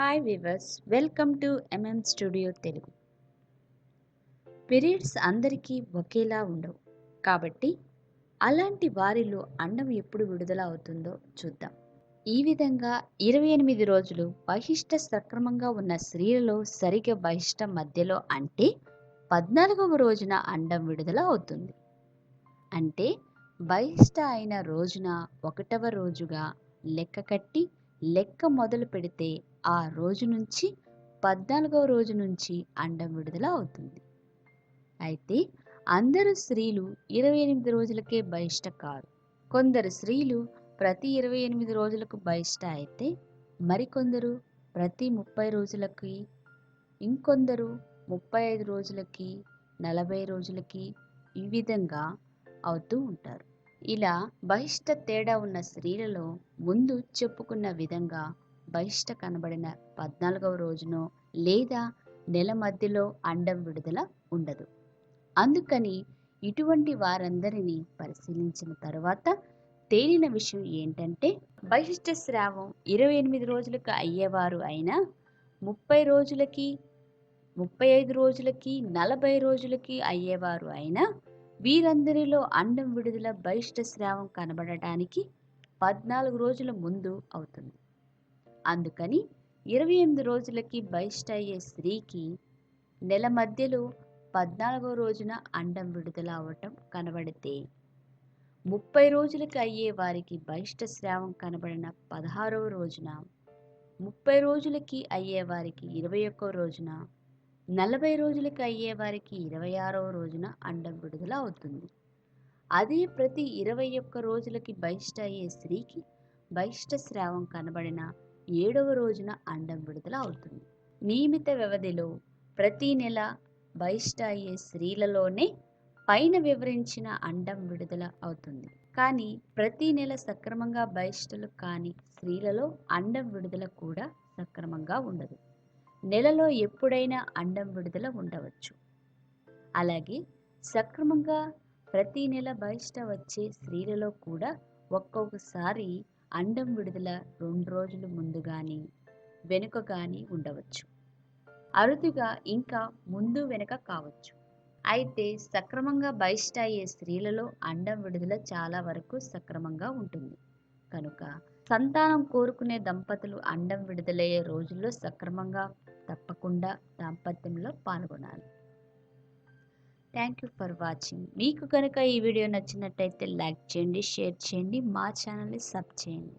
Hi viewers welcome to M M studio Telugu periods అందరికీ ఒకేలా ఉండవు. కాబట్టి అలాంటి వారిలో అండం ఎప్పుడు విడుదల అవుతుందో చూద్దాం. ఈ విధంగా ఇరవై ఎనిమిది రోజులు బహిష్ట సక్రమంగా ఉన్న స్త్రీలలో సరిగ్గా బహిష్ట మధ్యలో అంటే పద్నాలుగవ రోజున అండం విడుదల అవుతుంది. అంటే బహిష్ట అయిన రోజున ఒకటవ రోజుగా లెక్క కట్టి లెక్క మొదలు పెడితే ఆ రోజు నుంచి పద్నాలుగవ రోజు నుంచి అండం విడుదల అవుతుంది. అయితే అందరు స్త్రీలు ఇరవై ఎనిమిది రోజులకే బహిష్ట కారు కొందరు స్త్రీలు ప్రతి ఇరవై ఎనిమిది రోజులకు బహిష్ట అయితే మరికొందరు ప్రతి ముప్పై రోజులకి ఇంకొందరు ముప్పై ఐదు రోజులకి నలభై రోజులకి ఈ విధంగా అవుతూ ఉంటారు. ఇలా బహిష్ట తేడా ఉన్న స్త్రీలలో ముందు చెప్పుకున్న విధంగా బహిష్ట కనబడిన పద్నాలుగవ రోజునో లేదా నెల మధ్యలో అండం విడుదల ఉండదు. అందుకని ఇటువంటి వారందరినీ పరిశీలించిన తర్వాత తేలిన విషయం ఏంటంటే బహిష్ట స్రావం ఇరవై ఎనిమిది రోజులకు అయ్యేవారు అయినా ముప్పై రోజులకి ముప్పై ఐదు రోజులకి నలభై రోజులకి అయ్యేవారు అయినా వీరందరిలో అండం విడుదల బహిష్ట స్రావం కనబడటానికి పద్నాలుగు రోజుల ముందు అవుతుంది. అందుకని ఇరవై ఎనిమిది రోజులకి బహిష్ట అయ్యే స్త్రీకి నెల మధ్యలో పద్నాలుగో రోజున అండం విడుదల అవ్వటం కనబడితే ముప్పై రోజులకి అయ్యే వారికి బహిష్ట స్రావం కనబడిన పదహారవ రోజున ముప్పై రోజులకి అయ్యే వారికి ఇరవై ఒక్కో రోజున నలభై రోజులకి అయ్యే వారికి ఇరవై ఆరవ రోజున అండం విడుదల అవుతుంది అదే ప్రతి ఇరవై ఒక్క రోజులకి బహిష్ట అయ్యే స్త్రీకి బహిష్ట స్రావం కనబడిన ఏడవ రోజున అండం విడుదల అవుతుంది. నియమిత వ్యవధిలో ప్రతి నెల బహిష్ట అయ్యే స్త్రీలలోనే పైన వివరించిన అండం విడుదల అవుతుంది. కానీ ప్రతి నెల సక్రమంగా బహిష్టలు కాని స్త్రీలలో అండం విడుదల కూడా సక్రమంగా ఉండదు. నెలలో ఎప్పుడైనా అండం విడుదల ఉండవచ్చు. అలాగే సక్రమంగా ప్రతి నెల బహిష్ట వచ్చే స్త్రీలలో కూడా ఒక్కొక్కసారి అండం విడుదల రెండు రోజులు ముందు కానీ వెనుక కానీ ఉండవచ్చు. అరుదుగా ఇంకా ముందు వెనుక కావచ్చు. అయితే సక్రమంగా బహిష్ట అయ్యే స్త్రీలలో అండం విడుదల చాలా వరకు సక్రమంగా ఉంటుంది. కనుక సంతానం కోరుకునే దంపతులు అండం విడుదలయ్యే రోజుల్లో సక్రమంగా తప్పకుండా దాంపత్యంలో పాల్గొనాలి. థ్యాంక్ యూ ఫర్ వాచింగ్ మీకు కనుక ఈ వీడియో నచ్చినట్టయితే లైక్ చేయండి షేర్ చేయండి మా ఛానల్ని సబ్ చేయండి.